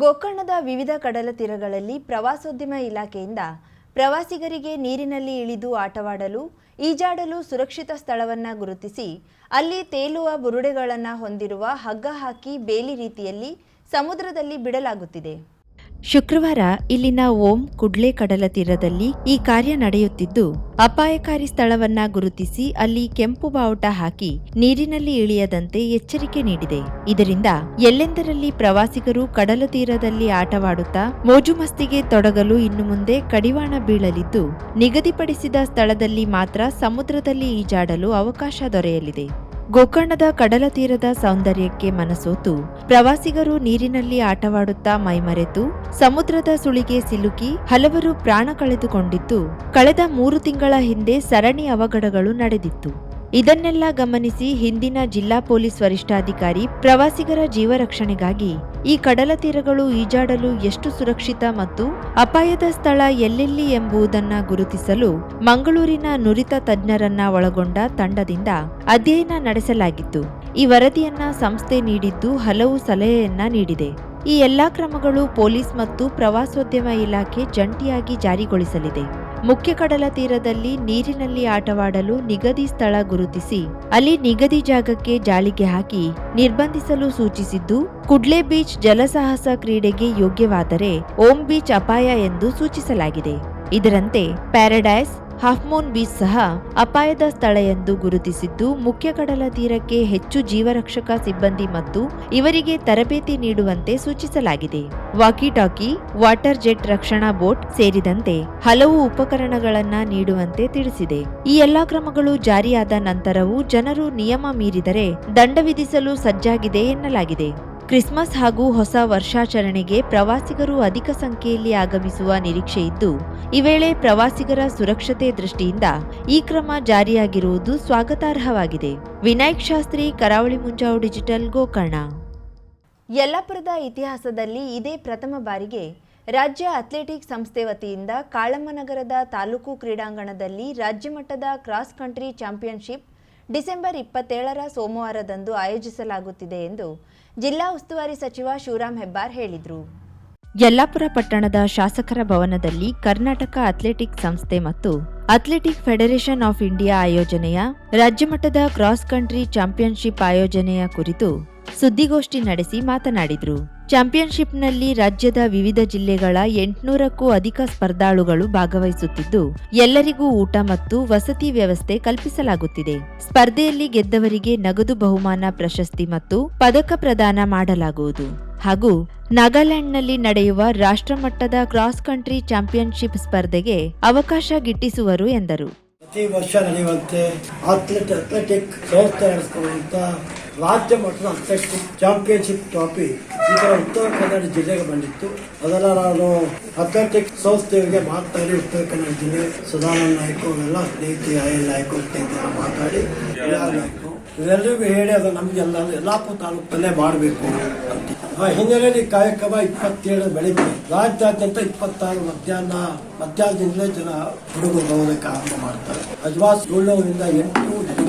ಗೋಕರ್ಣದ ವಿವಿಧ ಕಡಲ ತೀರಗಳಲ್ಲಿ ಪ್ರವಾಸೋದ್ಯಮ ಇಲಾಖೆಯಿಂದ ಪ್ರವಾಸಿಗರಿಗೆ ನೀರಿನಲ್ಲಿ ಇಳಿದು ಆಟವಾಡಲು, ಈಜಾಡಲು ಸುರಕ್ಷಿತ ಸ್ಥಳವನ್ನು ಗುರುತಿಸಿ, ಅಲ್ಲಿ ತೇಲುವ ಬುರುಡೆಗಳನ್ನು ಹೊಂದಿರುವ ಹಗ್ಗ ಹಾಕಿ ಬೇಲಿ ರೀತಿಯಲ್ಲಿ ಸಮುದ್ರದಲ್ಲಿ ಬಿಡಲಾಗುತ್ತಿದೆ. ಶುಕ್ರವಾರ ಇಲ್ಲಿನ ಓಂ ಕುಡ್ಲೆ ಕಡಲ ತೀರದಲ್ಲಿ ಈ ಕಾರ್ಯ ನಡೆಯುತ್ತಿದ್ದು, ಅಪಾಯಕಾರಿ ಸ್ಥಳವನ್ನ ಗುರುತಿಸಿ ಅಲ್ಲಿ ಕೆಂಪು ಬಾವುಟ ಹಾಕಿ ನೀರಿನಲ್ಲಿ ಇಳಿಯದಂತೆ ಎಚ್ಚರಿಕೆ ನೀಡಿದೆ. ಇದರಿಂದ ಎಲ್ಲೆಂದರಲ್ಲಿ ಪ್ರವಾಸಿಗರು ಕಡಲ ತೀರದಲ್ಲಿ ಆಟವಾಡುತ್ತಾ ಮೋಜುಮಸ್ತಿಗೆ ತೊಡಗಲು ಇನ್ನು ಮುಂದೆ ಕಡಿವಾಣ ಬೀಳಲಿದ್ದು, ನಿಗದಿಪಡಿಸಿದ ಸ್ಥಳದಲ್ಲಿ ಮಾತ್ರ ಸಮುದ್ರದಲ್ಲಿ ಈಜಾಡಲು ಅವಕಾಶ ದೊರೆಯಲಿದೆ. ಗೋಕರ್ಣದ ಕಡಲ ತೀರದ ಸೌಂದರ್ಯಕ್ಕೆ ಮನಸೋತು. ಪ್ರವಾಸಿಗರು ನೀರಿನಲ್ಲಿ ಆಟವಾಡುತ್ತಾ ಮೈಮರೆತು, ಸಮುದ್ರದ ಸುಳಿಗೆ ಸಿಲುಕಿ ಹಲವರು ಪ್ರಾಣ ಕಳೆದುಕೊಂಡಿದ್ದು, ಕಳೆದ ಮೂರು ತಿಂಗಳ ಹಿಂದೆ ಸರಣಿ ಅವಘಡಗಳು ನಡೆದಿತ್ತು. ಇದನ್ನೆಲ್ಲ ಗಮನಿಸಿ ಹಿಂದಿನ ಜಿಲ್ಲಾ ಪೊಲೀಸ್ ವರಿಷ್ಠಾಧಿಕಾರಿ ಪ್ರವಾಸಿಗರ ಜೀವ ರಕ್ಷಣೆಗಾಗಿ ಈ ಕಡಲ ತೀರಗಳು ಈಜಾಡಲು ಎಷ್ಟು ಸುರಕ್ಷಿತ ಮತ್ತು ಅಪಾಯದ ಸ್ಥಳ ಎಲ್ಲೆಲ್ಲಿ ಎಂಬುದನ್ನ ಗುರುತಿಸಲು ಮಂಗಳೂರಿನ ನುರಿತ ತಜ್ಞರನ್ನ ಒಳಗೊಂಡ ತಂಡದಿಂದ ಅಧ್ಯಯನ ನಡೆಸಲಾಗಿತ್ತು. ಈ ವರದಿಯನ್ನ ಸಂಸ್ಥೆ ನೀಡಿದ್ದು ಹಲವು ಸಲಹೆಯನ್ನ ನೀಡಿದೆ. ಈ ಎಲ್ಲಾ ಕ್ರಮಗಳು ಪೊಲೀಸ್ ಮತ್ತು ಪ್ರವಾಸೋದ್ಯಮ ಇಲಾಖೆ ಜಂಟಿಯಾಗಿ ಜಾರಿಗೊಳಿಸಲಿದೆ. ಮುಖ್ಯ ಕಡಲ ತೀರದಲ್ಲಿ ನೀರಿನಲ್ಲಿ ಆಟವಾಡಲು ನಿಗದಿ ಸ್ಥಳ ಗುರುತಿಸಿ, ಅಲ್ಲಿ ನಿಗದಿ ಜಾಗಕ್ಕೆ ಜಾಲಿಗೆ ಹಾಕಿ ನಿರ್ಬಂಧಿಸಲು ಸೂಚಿಸಿದ್ದು, ಕುಡ್ಲೆ ಬೀಚ್ ಜಲಸಾಹಸ ಕ್ರೀಡೆಗೆ ಯೋಗ್ಯವಾದರೆ ಓಂ ಬೀಚ್ ಅಪಾಯ ಎಂದು ಸೂಚಿಸಲಾಗಿದೆ. ಇದರಂತೆ ಪ್ಯಾರಡೈಸ್ ಹಾಫ್ಮೂನ್ ಬೀಚ್ ಸಹ ಅಪಾಯದ ಸ್ಥಳ ಎಂದು ಗುರುತಿಸಿದ್ದು, ಮುಖ್ಯ ಕಡಲ ತೀರಕ್ಕೆ ಹೆಚ್ಚು ಜೀವರಕ್ಷಕ ಸಿಬ್ಬಂದಿ ಮತ್ತು ಇವರಿಗೆ ತರಬೇತಿ ನೀಡುವಂತೆ ಸೂಚಿಸಲಾಗಿದೆ. ವಾಕಿಟಾಕಿ, ವಾಟರ್ ಜೆಟ್ ರಕ್ಷಣಾ ಬೋಟ್ ಸೇರಿದಂತೆ ಹಲವು ಉಪಕರಣಗಳನ್ನು ನೀಡುವಂತೆ ತಿಳಿಸಿದೆ. ಈ ಎಲ್ಲಾ ಕ್ರಮಗಳು ಜಾರಿಯಾದ ನಂತರವೂ ಜನರು ನಿಯಮ ಮೀರಿದರೆ ದಂಡ ವಿಧಿಸಲು ಸಜ್ಜಾಗಿದೆ ಎನ್ನಲಾಗಿದೆ. ಕ್ರಿಸ್ಮಸ್ ಹಾಗೂ ಹೊಸ ವರ್ಷಾಚರಣೆಗೆ ಪ್ರವಾಸಿಗರು ಅಧಿಕ ಸಂಖ್ಯೆಯಲ್ಲಿ ಆಗಮಿಸುವ ನಿರೀಕ್ಷೆ ಇದ್ದು, ಈ ವೇಳೆ ಪ್ರವಾಸಿಗರ ಸುರಕ್ಷತೆ ದೃಷ್ಟಿಯಿಂದ ಈ ಕ್ರಮ ಜಾರಿಯಾಗಿರುವುದು ಸ್ವಾಗತಾರ್ಹವಾಗಿದೆ. ವಿನಾಯಕ್ ಶಾಸ್ತ್ರಿ, ಕರಾವಳಿ ಮುಂಜಾವು ಡಿಜಿಟಲ್, ಗೋಕರ್ಣ. ಯಲ್ಲಾಪುರದ ಇತಿಹಾಸದಲ್ಲಿ ಇದೇ ಪ್ರಥಮ ಬಾರಿಗೆ ರಾಜ್ಯ ಅಥ್ಲೆಟಿಕ್ಸ್ ಸಂಸ್ಥೆ ವತಿಯಿಂದ ಕಾಳಮ್ಮನಗರದ ತಾಲೂಕು ಕ್ರೀಡಾಂಗಣದಲ್ಲಿ ರಾಜ್ಯಮಟ್ಟದ ಕ್ರಾಸ್ ಕಂಟ್ರಿ ಚಾಂಪಿಯನ್ಶಿಪ್ ಡಿಸೆಂಬರ್ ಇಪ್ಪತ್ತೇಳರ ಸೋಮವಾರದಂದು ಆಯೋಜಿಸಲಾಗುತ್ತಿದೆ ಎಂದು ಜಿಲ್ಲಾ ಉಸ್ತುವಾರಿ ಸಚಿವ ಶಿವರಾಮ್ ಹೆಬ್ಬಾರ್ ಹೇಳಿದರು. ಯಲ್ಲಾಪುರ ಪಟ್ಟಣದ ಶಾಸಕರ ಭವನದಲ್ಲಿ ಕರ್ನಾಟಕ ಅಥ್ಲೆಟಿಕ್ ಸಂಸ್ಥೆ ಮತ್ತು ಅಥ್ಲೆಟಿಕ್ ಫೆಡರೇಷನ್ ಆಫ್ ಇಂಡಿಯಾ ಆಯೋಜನೆಯ ರಾಜ್ಯಮಟ್ಟದ ಕ್ರಾಸ್ ಕಂಟ್ರಿ ಚಾಂಪಿಯನ್ಶಿಪ್ ಆಯೋಜನೆಯ ಕುರಿತು ಸುದ್ದಿಗೋಷ್ಠಿ ನಡೆಸಿ ಮಾತನಾಡಿದರು. ಚಾಂಪಿಯನ್ಶಿಪ್ನಲ್ಲಿ ರಾಜ್ಯದ ವಿವಿಧ ಜಿಲ್ಲೆಗಳ ಎಂಟುನೂರಕ್ಕೂ ಅಧಿಕ ಸ್ಪರ್ಧಾಳುಗಳು ಭಾಗವಹಿಸುತ್ತಿದ್ದು, ಎಲ್ಲರಿಗೂ ಊಟ ಮತ್ತು ವಸತಿ ವ್ಯವಸ್ಥೆ ಕಲ್ಪಿಸಲಾಗುತ್ತಿದೆ. ಸ್ಪರ್ಧೆಯಲ್ಲಿ ಗೆದ್ದವರಿಗೆ ನಗದು ಬಹುಮಾನ ಪ್ರಶಸ್ತಿ ಮತ್ತು ಪದಕ ಪ್ರದಾನ ಮಾಡಲಾಗುವುದು. ಹಾಗೂ ನಾಗಾಲ್ಯಾಂಡ್ನಲ್ಲಿ ನಡೆಯುವ ರಾಷ್ಟ್ರಮಟ್ಟದ ಕ್ರಾಸ್ ಕಂಟ್ರಿ ಚಾಂಪಿಯನ್ಶಿಪ್ ಸ್ಪರ್ಧೆಗೆ ಅವಕಾಶ ಗಿಟ್ಟಿಸುವರು ಎಂದರು. ಪ್ರತಿ ವರ್ಷ ನಡೆಯುವಂತೆ ರಾಜ್ಯ ಮಟ್ಟದ ಅಥ್ಲೆಟಿಕ್ ಚಾಂಪಿಯನ್ಶಿಪ್ ಟ್ರಾಫಿ ಈ ತರ ಉತ್ತರ ಕನ್ನಡ ಜಿಲ್ಲೆಗೆ ಬಂದಿತ್ತು. ಅದರ ನಾನು ಅಥ್ಲೆಟಿಕ್ ಸಂಸ್ಥೆಗೆ ಮಾತಾಡಿ ಉತ್ತರ ಕನ್ನಡ ಜಿಲ್ಲೆ ಸದಾನಂದ ನಾಯ್ಕ ಅವರೆಲ್ಲ ನೀತಿ ಐಎಲ್ ನಾಯ್ಕ ಮಾತಾಡಿ ಬಿಲಾಲ್ ಇವೆಲ್ಲರಿಗೂ ಹೇಳಿ ಅದು ನಮಗೆಲ್ಲ ಯಲ್ಲಾಪುರ ತಾಲೂಕಲ್ಲೇ ಮಾಡಬೇಕು ಅಂತ. ಆ ಹಿನ್ನೆಲೆಯಲ್ಲಿ ಕಾರ್ಯಕ್ರಮ ಇಪ್ಪತ್ತೇಳು ಬೆಳಿಗ್ಗೆ ರಾಜ್ಯಾದ್ಯಂತ ಇಪ್ಪತ್ತಾರು ಮಧ್ಯಾಹ್ನ, ಮಧ್ಯಾಹ್ನದಿಂದಲೇ ಜನ ಹುಡುಗರು ಬರೋದಕ್ಕೆ ಆರಂಭ ಮಾಡ್ತಾರೆ. ಅಜ್ವಾಸ್ ಏಳ್ನೂರಿಂದ ಡೆಲಿಗೇಟ್ಸ್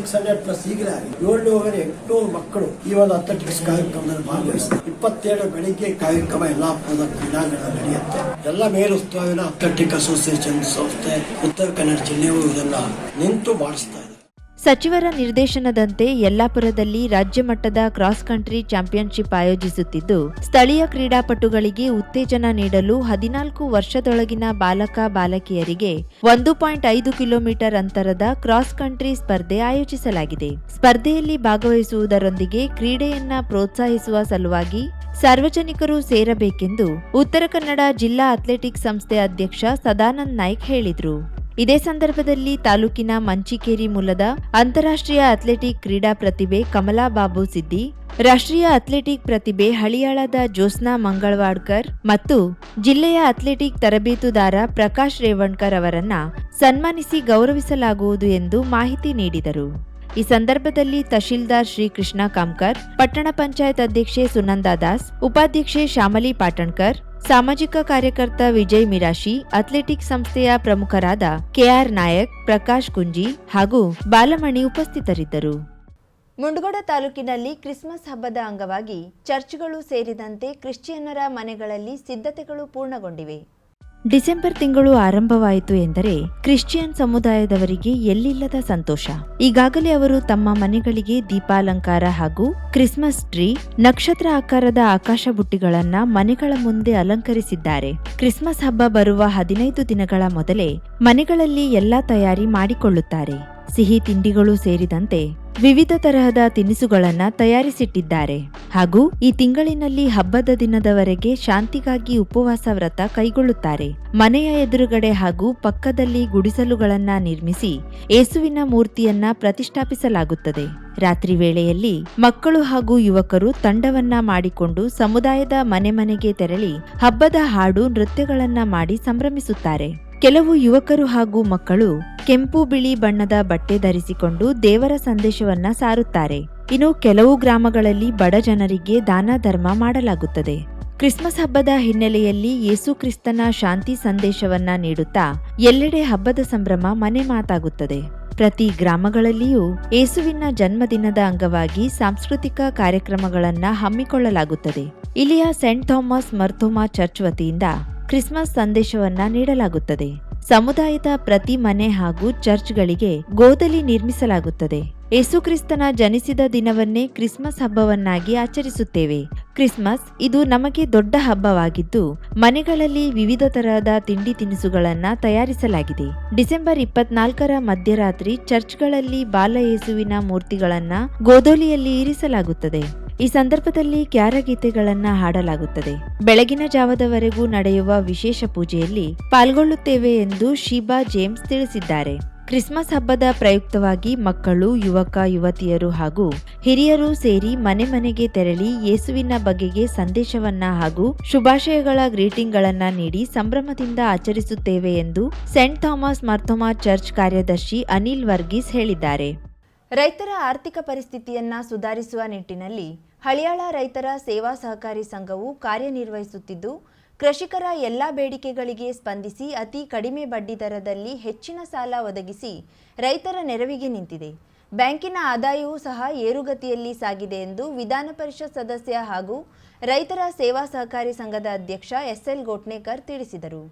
ಸಿಕ್ಸ್ ಹಂಡ್ರೆಡ್ ಪ್ಲಸ್ ಈಗಲೇ ಆಗಿದೆ. ಏಳ್ನೂರ ಎಂಟುನೂರು ಮಕ್ಕಳು ಈ ಒಂದು ಅಥ್ಲೆಟಿಕ್ಸ್ ಕಾರ್ಯಕ್ರಮದಲ್ಲಿ ಭಾಗವಹಿಸ್ತಾರೆ ಇಪ್ಪತ್ತೇಳು ಬೆಳಿಗ್ಗೆ ಕಾರ್ಯಕ್ರಮ ಎಲ್ಲಾ ಕ್ರೀಡಾಂಗಣ ನಡೆಯುತ್ತೆ. ಎಲ್ಲ ಮೇಲುಸ್ತುವಾರಿನ ಅಥ್ಲೆಟಿಕ್ ಅಸೋಸಿಯೇಷನ್ ಸಂಸ್ಥೆ ಉತ್ತರ ಕನ್ನಡ ಜಿಲ್ಲೆಯವರು ಇದನ್ನ ನಿಂತು ಮಾಡಿಸ್ತಾ ಇದೆ ಸಚಿವರ ನಿರ್ದೇಶನದಂತೆ ಯಲ್ಲಾಪುರದಲ್ಲಿ ರಾಜ್ಯ ಮಟ್ಟದ ಕ್ರಾಸ್ ಕಂಟ್ರಿ ಚಾಂಪಿಯನ್ಶಿಪ್ ಆಯೋಜಿಸುತ್ತಿದ್ದು, ಸ್ಥಳೀಯ ಕ್ರೀಡಾಪಟುಗಳಿಗೆ ಉತ್ತೇಜನ ನೀಡಲು ಹದಿನಾಲ್ಕು ವರ್ಷದೊಳಗಿನ ಬಾಲಕ, ಬಾಲಕಿಯರಿಗೆ ಒಂದು ಪಾಯಿಂಟ್ ಐದು ಕಿಲೋಮೀಟರ್ ಅಂತರದ ಕ್ರಾಸ್ ಕಂಟ್ರಿ ಸ್ಪರ್ಧೆ ಆಯೋಜಿಸಲಾಗಿದೆ. ಸ್ಪರ್ಧೆಯಲ್ಲಿ ಭಾಗವಹಿಸುವುದರೊಂದಿಗೆ ಕ್ರೀಡೆಯನ್ನ ಪ್ರೋತ್ಸಾಹಿಸುವ ಸಲುವಾಗಿ ಸಾರ್ವಜನಿಕರು ಸೇರಬೇಕೆಂದು ಉತ್ತರ ಕನ್ನಡ ಜಿಲ್ಲಾ ಅಥ್ಲೆಟಿಕ್ಸ್ ಸಂಸ್ಥೆ ಅಧ್ಯಕ್ಷ ಸದಾನಂದ್ ನಾಯ್ಕ್ ಹೇಳಿದರು. ಇದೇ ಸಂದರ್ಭದಲ್ಲಿ ತಾಲೂಕಿನ ಮಂಚಿಕೇರಿ ಮೂಲದ ಅಂತಾರಾಷ್ಟ್ರೀಯ ಅಥ್ಲೆಟಿಕ್ ಕ್ರೀಡಾ ಪ್ರತಿಭೆ ಕಮಲಾ ಬಾಬು ಸಿದ್ದಿ, ರಾಷ್ಟ್ರೀಯ ಅಥ್ಲೆಟಿಕ್ ಪ್ರತಿಭೆ ಹಳಿಯಾಳದ ಜ್ಯೋತ್ಸ್ನಾ ಮಂಗಳವಾಡ್ಕರ್ ಮತ್ತು ಜಿಲ್ಲೆಯ ಅಥ್ಲೆಟಿಕ್ ತರಬೇತುದಾರ ಪ್ರಕಾಶ್ ರೇವಣ್ಕರ್ ಅವರನ್ನ ಸನ್ಮಾನಿಸಿ ಗೌರವಿಸಲಾಗುವುದು ಎಂದು ಮಾಹಿತಿ ನೀಡಿದರು. ಈ ಸಂದರ್ಭದಲ್ಲಿ ತಹಶೀಲ್ದಾರ್ ಶ್ರೀಕೃಷ್ಣ ಕಾಮ್ಕರ್, ಪಟ್ಟಣ ಪಂಚಾಯತ್ ಅಧ್ಯಕ್ಷೆ ಸುನಂದಾ ದಾಸ್, ಉಪಾಧ್ಯಕ್ಷೆ ಶ್ಯಾಮಲಿ ಪಾಟಣ್ಕರ್ ಸಾಮಾಜಿಕ ಕಾರ್ಯಕರ್ತ ವಿಜಯ್ ಮಿರಾಶಿ, ಅಥ್ಲೆಟಿಕ್ ಸಂಸ್ಥೆಯ ಪ್ರಮುಖರಾದ ಕೆಆರ್ ನಾಯಕ್, ಪ್ರಕಾಶ್ ಕುಂಜಿ ಹಾಗೂ ಬಾಲಮಣಿ ಉಪಸ್ಥಿತರಿದ್ದರು. ಮುಂಡಗೋಡ ತಾಲೂಕಿನಲ್ಲಿ ಕ್ರಿಸ್ಮಸ್ ಹಬ್ಬದ ಅಂಗವಾಗಿ ಚರ್ಚ್ಗಳು ಸೇರಿದಂತೆ ಕ್ರಿಶ್ಚಿಯನ್ನರ ಮನೆಗಳಲ್ಲಿ ಸಿದ್ಧತೆಗಳು ಪೂರ್ಣಗೊಂಡಿವೆ. ಡಿಸೆಂಬರ್ ತಿಂಗಳು ಆರಂಭವಾಯಿತು ಎಂದರೆ ಕ್ರಿಶ್ಚಿಯನ್ ಸಮುದಾಯದವರಿಗೆ ಎಲ್ಲಿಲ್ಲದ ಸಂತೋಷ. ಈಗಾಗಲೇ ಅವರು ತಮ್ಮ ಮನೆಗಳಿಗೆ ದೀಪಾಲಂಕಾರ ಹಾಗೂ ಕ್ರಿಸ್ಮಸ್ ಟ್ರೀ, ನಕ್ಷತ್ರ ಆಕಾರದ ಆಕಾಶ ಬುಟ್ಟಿಗಳನ್ನ ಮನೆಗಳ ಮುಂದೆ ಅಲಂಕರಿಸಿದ್ದಾರೆ. ಕ್ರಿಸ್ಮಸ್ ಹಬ್ಬ ಬರುವ ಹದಿನೈದು ದಿನಗಳ ಮೊದಲೇ ಮನೆಗಳಲ್ಲಿ ಎಲ್ಲಾ ತಯಾರಿ ಮಾಡಿಕೊಳ್ಳುತ್ತಾರೆ. ಸಿಹಿ ತಿಂಡಿಗಳು ಸೇರಿದಂತೆ ವಿವಿಧ ತರಹದ ತಿನಿಸುಗಳನ್ನ ತಯಾರಿಸಿಟ್ಟಿದ್ದಾರೆ. ಹಾಗೂ ಈ ತಿಂಗಳಿನಲ್ಲಿ ಹಬ್ಬದ ದಿನದವರೆಗೆ ಶಾಂತಿಗಾಗಿ ಉಪವಾಸ ವ್ರತ ಕೈಗೊಳ್ಳುತ್ತಾರೆ. ಮನೆಯ ಎದುರುಗಡೆ ಹಾಗೂ ಪಕ್ಕದಲ್ಲಿ ಗುಡಿಸಲುಗಳನ್ನ ನಿರ್ಮಿಸಿ ಏಸುವಿನ ಮೂರ್ತಿಯನ್ನ ಪ್ರತಿಷ್ಠಾಪಿಸಲಾಗುತ್ತದೆ. ರಾತ್ರಿ ವೇಳೆಯಲ್ಲಿ ಮಕ್ಕಳು ಹಾಗೂ ಯುವಕರು ತಂಡವನ್ನ ಮಾಡಿಕೊಂಡು ಸಮುದಾಯದ ಮನೆ ಮನೆಗೆ ತೆರಳಿ ಹಬ್ಬದ ಹಾಡು ನೃತ್ಯಗಳನ್ನ ಮಾಡಿ ಸಂಭ್ರಮಿಸುತ್ತಾರೆ. ಕೆಲವು ಯುವಕರು ಹಾಗೂ ಮಕ್ಕಳು ಕೆಂಪು ಬಿಳಿ ಬಣ್ಣದ ಬಟ್ಟೆ ಧರಿಸಿಕೊಂಡು ದೇವರ ಸಂದೇಶವನ್ನ ಸಾರುತ್ತಾರೆ. ಇನ್ನು ಕೆಲವು ಗ್ರಾಮಗಳಲ್ಲಿ ಬಡ ಜನರಿಗೆ ದಾನ ಧರ್ಮ ಮಾಡಲಾಗುತ್ತದೆ. ಕ್ರಿಸ್ಮಸ್ ಹಬ್ಬದ ಹಿನ್ನೆಲೆಯಲ್ಲಿ ಯೇಸು ಕ್ರಿಸ್ತನ ಶಾಂತಿ ಸಂದೇಶವನ್ನ ನೀಡುತ್ತಾ ಎಲ್ಲೆಡೆ ಹಬ್ಬದ ಸಂಭ್ರಮ ಮನೆ ಮಾತಾಗುತ್ತದೆ. ಪ್ರತಿ ಗ್ರಾಮಗಳಲ್ಲಿಯೂ ಯೇಸುವಿನ ಜನ್ಮದಿನದ ಅಂಗವಾಗಿ ಸಾಂಸ್ಕೃತಿಕ ಕಾರ್ಯಕ್ರಮಗಳನ್ನು ಹಮ್ಮಿಕೊಳ್ಳಲಾಗುತ್ತದೆ. ಇಲ್ಲಿಯ ಸೆಂಟ್ ಥಾಮಸ್ ಮರ್ಥೋಮಾ ಚರ್ಚ್ ವತಿಯಿಂದ ಕ್ರಿಸ್ಮಸ್ ಸಂದೇಶವನ್ನ ನೀಡಲಾಗುತ್ತದೆ. ಸಮುದಾಯದ ಪ್ರತಿ ಮನೆ ಹಾಗೂ ಚರ್ಚ್ಗಳಿಗೆ ಗೋದಲಿ ನಿರ್ಮಿಸಲಾಗುತ್ತದೆ. ಯೇಸುಕ್ರಿಸ್ತನ ಜನಿಸಿದ ದಿನವನ್ನೇ ಕ್ರಿಸ್ಮಸ್ ಹಬ್ಬವನ್ನಾಗಿ ಆಚರಿಸುತ್ತೇವೆ. ಕ್ರಿಸ್ಮಸ್ ಇದು ನಮಗೆ ದೊಡ್ಡ ಹಬ್ಬವಾಗಿದ್ದು, ಮನೆಗಳಲ್ಲಿ ವಿವಿಧ ತರಹದ ತಿಂಡಿ ತಿನಿಸುಗಳನ್ನ ತಯಾರಿಸಲಾಗಿದೆ. ಡಿಸೆಂಬರ್ ಇಪ್ಪತ್ನಾಲ್ಕರ ಮಧ್ಯರಾತ್ರಿ ಚರ್ಚ್ಗಳಲ್ಲಿ ಬಾಲಯೇಸುವಿನ ಮೂರ್ತಿಗಳನ್ನ ಗೋದೋಲಿಯಲ್ಲಿ ಇರಿಸಲಾಗುತ್ತದೆ. ಈ ಸಂದರ್ಭದಲ್ಲಿ ಕ್ಯಾರಗೀತೆಗಳನ್ನ ಹಾಡಲಾಗುತ್ತದೆ. ಬೆಳಗಿನ ಜಾವದವರೆಗೂ ನಡೆಯುವ ವಿಶೇಷ ಪೂಜೆಯಲ್ಲಿ ಪಾಲ್ಗೊಳ್ಳುತ್ತೇವೆ ಎಂದು ಶೀಬಾ ಜೇಮ್ಸ್ ತಿಳಿಸಿದ್ದಾರೆ. ಕ್ರಿಸ್ಮಸ್ ಹಬ್ಬದ ಪ್ರಯುಕ್ತವಾಗಿ ಮಕ್ಕಳು, ಯುವಕ, ಯುವತಿಯರು ಹಾಗೂ ಹಿರಿಯರು ಸೇರಿ ಮನೆ ಮನೆಗೆ ತೆರಳಿ ಯೇಸುವಿನ ಬಗೆಗೆ ಸಂದೇಶವನ್ನ ಹಾಗೂ ಶುಭಾಶಯಗಳ ಗ್ರೀಟಿಂಗ್ಗಳನ್ನ ನೀಡಿ ಸಂಭ್ರಮದಿಂದ ಆಚರಿಸುತ್ತೇವೆ ಎಂದು ಸೆಂಟ್ ಥಾಮಸ್ ಮರ್ಥೋಮಾ ಚರ್ಚ್ ಕಾರ್ಯದರ್ಶಿ ಅನಿಲ್ ವರ್ಗೀಸ್ ಹೇಳಿದ್ದಾರೆ. ರೈತರ ಆರ್ಥಿಕ ಪರಿಸ್ಥಿತಿಯನ್ನ ಸುಧಾರಿಸುವ ನಿಟ್ಟಿನಲ್ಲಿ ಹಳಿಯಾಳ ರೈತರ ಸೇವಾ ಸಹಕಾರಿ ಸಂಘವು ಕಾರ್ಯನಿರ್ವಹಿಸುತ್ತಿದ್ದು, ಕೃಷಿಕರ ಎಲ್ಲ ಬೇಡಿಕೆಗಳಿಗೆ ಸ್ಪಂದಿಸಿ ಅತಿ ಕಡಿಮೆ ಬಡ್ಡಿ ದರದಲ್ಲಿ ಹೆಚ್ಚಿನ ಸಾಲ ಒದಗಿಸಿ ರೈತರ ನೆರವಿಗೆ ನಿಂತಿದೆ. ಬ್ಯಾಂಕಿನ ಆದಾಯವೂ ಸಹ ಏರುಗತಿಯಲ್ಲಿ ಸಾಗಿದೆ ಎಂದು ವಿಧಾನ ಪರಿಷತ್ ಸದಸ್ಯ ಹಾಗೂ ರೈತರ ಸೇವಾ ಸಹಕಾರಿ ಸಂಘದ ಅಧ್ಯಕ್ಷ ಎಸ್ಎಲ್ ಗೋಟ್ನೇಕರ್ ತಿಳಿಸಿದರು.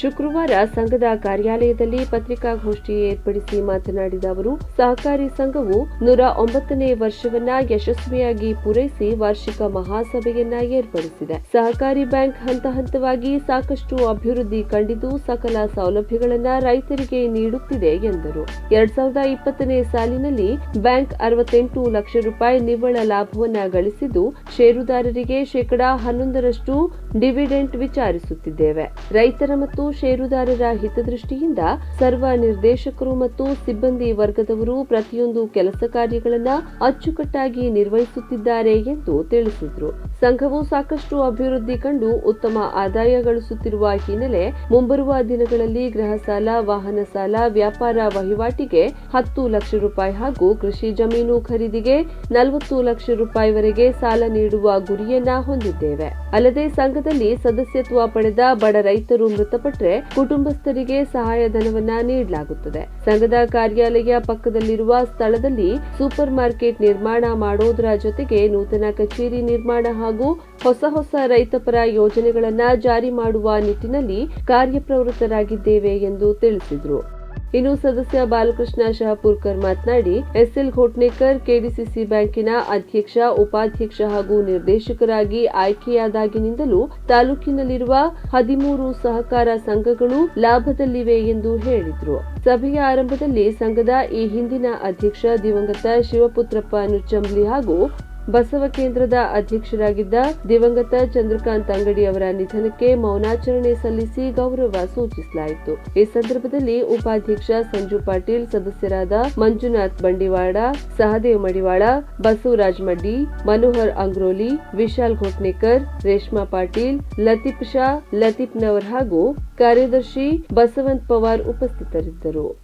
ಶುಕ್ರವಾರ ಸಂಘದ ಕಾರ್ಯಾಲಯದಲ್ಲಿ ಪತ್ರಿಕಾಗೋಷ್ಠಿ ಏರ್ಪಡಿಸಿ ಮಾತನಾಡಿದ ಅವರು, ಸಹಕಾರಿ ಸಂಘವು ನೂರ ಒಂಬತ್ತನೇ ವರ್ಷವನ್ನ ಯಶಸ್ವಿಯಾಗಿ ಪೂರೈಸಿ ವಾರ್ಷಿಕ ಮಹಾಸಭೆಯನ್ನ ಏರ್ಪಡಿಸಿದೆ. ಸಹಕಾರಿ ಬ್ಯಾಂಕ್ ಹಂತ ಹಂತವಾಗಿ ಸಾಕಷ್ಟು ಅಭಿವೃದ್ಧಿ ಕಂಡಿದ್ದು ಸಕಲ ಸೌಲಭ್ಯಗಳನ್ನ ರೈತರಿಗೆ ನೀಡುತ್ತಿದೆ ಎಂದರು. ಎರಡ್ ಸಾವಿರದ ಇಪ್ಪತ್ತನೇ ಸಾಲಿನಲ್ಲಿ ಬ್ಯಾಂಕ್ ಅರವತ್ತೆಂಟು ಲಕ್ಷ ರೂಪಾಯಿ ನಿವ್ವಳ ಲಾಭವನ್ನ ಗಳಿಸಿದ್ದು, ಷೇರುದಾರರಿಗೆ ಶೇಕಡಾ ಹನ್ನೊಂದರಷ್ಟು ಡಿವಿಡೆಂಟ್ ವಿಚಾರಿಸುತ್ತಿದ್ದೇವೆ. ರೈತರ ಮತ್ತು ಷೇರುದಾರರ ಹಿತದೃಷ್ಟಿಯಿಂದ ಸರ್ವ ನಿರ್ದೇಶಕರು ಮತ್ತು ಸಿಬ್ಬಂದಿ ವರ್ಗದವರು ಪ್ರತಿಯೊಂದು ಕೆಲಸ ಕಾರ್ಯಗಳನ್ನು ಅಚ್ಚುಕಟ್ಟಾಗಿ ನಿರ್ವಹಿಸುತ್ತಿದ್ದಾರೆ ಎಂದು ತಿಳಿಸಿದರು. ಸಂಘವು ಸಾಕಷ್ಟು ಅಭಿವೃದ್ಧಿ ಕಂಡು ಉತ್ತಮ ಆದಾಯ ಗಳಿಸುತ್ತಿರುವ ಹಿನ್ನೆಲೆ ಮುಂಬರುವ ದಿನಗಳಲ್ಲಿ ಗೃಹ ಸಾಲ, ವಾಹನ ಸಾಲ, ವ್ಯಾಪಾರ ವಹಿವಾಟಿಗೆ ಹತ್ತು ಲಕ್ಷ ರೂಪಾಯಿ ಹಾಗೂ ಕೃಷಿ ಜಮೀನು ಖರೀದಿಗೆ ನಲವತ್ತು ಲಕ್ಷ ರೂಪಾಯಿವರೆಗೆ ಸಾಲ ನೀಡುವ ಗುರಿಯನ್ನ ಹೊಂದಿದ್ದೇವೆ. ಅಲ್ಲದೆ ಸಂಘದಲ್ಲಿ ಸದಸ್ಯತ್ವ ಪಡೆದ ಬಡ ರೈತರು ಮೃತಪಟ್ಟರೆ ಕುಟುಂಬಸ್ಥರಿಗೆ ಸಹಾಯಧನವನ್ನ ನೀಡಲಾಗುತ್ತದೆ. ಸಂಘದ ಕಾರ್ಯಾಲಯ ಪಕ್ಕದಲ್ಲಿರುವ ಸ್ಥಳದಲ್ಲಿ ಸೂಪರ್ ಮಾರ್ಕೆಟ್ ನಿರ್ಮಾಣ ಮಾಡೋದರ ಜೊತೆಗೆ ನೂತನ ಕಚೇರಿ ನಿರ್ಮಾಣ ಹಾಗೂ ಹೊಸ ಹೊಸ ರೈತಪರ ಯೋಜನೆಗಳನ್ನ ಜಾರಿ ಮಾಡುವ ನಿಟ್ಟಿನಲ್ಲಿ ಕಾರ್ಯಪ್ರವೃತ್ತರಾಗಿದ್ದೇವೆ ಎಂದು ತಿಳಿಸಿದರು. ಇನ್ನು ಸದಸ್ಯ ಬಾಲಕೃಷ್ಣ ಶಹಪುರ್ಕರ್ ಮಾತನಾಡಿ, ಎಸ್ಎಲ್ ಘೋಟ್ನೇಕರ್ ಕೆಡಿಸಿಸಿ ಬ್ಯಾಂಕಿನ ಅಧ್ಯಕ್ಷ, ಉಪಾಧ್ಯಕ್ಷ ಹಾಗೂ ನಿರ್ದೇಶಕರಾಗಿ ಆಯ್ಕೆಯಾದಾಗಿನಿಂದಲೂ ತಾಲೂಕಿನಲ್ಲಿರುವ ಹದಿಮೂರು ಸಹಕಾರ ಸಂಘಗಳು ಲಾಭದಲ್ಲಿವೆ ಎಂದು ಹೇಳಿದರು. ಸಭೆಯ ಆರಂಭದಲ್ಲಿ ಸಂಘದ ಈ ಹಿಂದಿನ ಅಧ್ಯಕ್ಷ ದಿವಂಗತ ಶಿವಪುತ್ರಪ್ಪ ನುಚ್ಚಂಬ್ಲಿ ಹಾಗೂ ಬಸವ ಕೇಂದ್ರದ ಅಧ್ಯಕ್ಷರಾಗಿದ್ದ ದಿವಂಗತ ಚಂದ್ರಕಾಂತ್ ಅಂಗಡಿ ಅವರ ನಿಧನಕ್ಕೆ ಮೌನಾಚರಣೆ ಸಲ್ಲಿಸಿ ಗೌರವ ಸೂಚಿಸಲಾಯಿತು. ಈ ಸಂದರ್ಭದಲ್ಲಿ ಉಪಾಧ್ಯಕ್ಷ ಸಂಜು ಪಾಟೀಲ್, ಸದಸ್ಯರಾದ ಮಂಜುನಾಥ್ ಬಂಡಿವಾಡ ಸಹದೇವ್ ಮಡಿವಾಳ, ಬಸವರಾಜ್ ಮಡ್ಡಿ, ಮನೋಹರ್ ಅಂಗ್ರೋಲಿ, ವಿಶಾಲ್ ಘೋಟ್ನೇಕರ್ ರೇಷ್ಮಾ ಪಾಟೀಲ್, ಲತೀಫ್ ಶಾ, ಲತೀಫ್ ನವರ್ ಹಾಗೂ ಕಾರ್ಯದರ್ಶಿ ಬಸವಂತ್ ಪವಾರ್ ಉಪಸ್ಥಿತರಿದ್ದರು.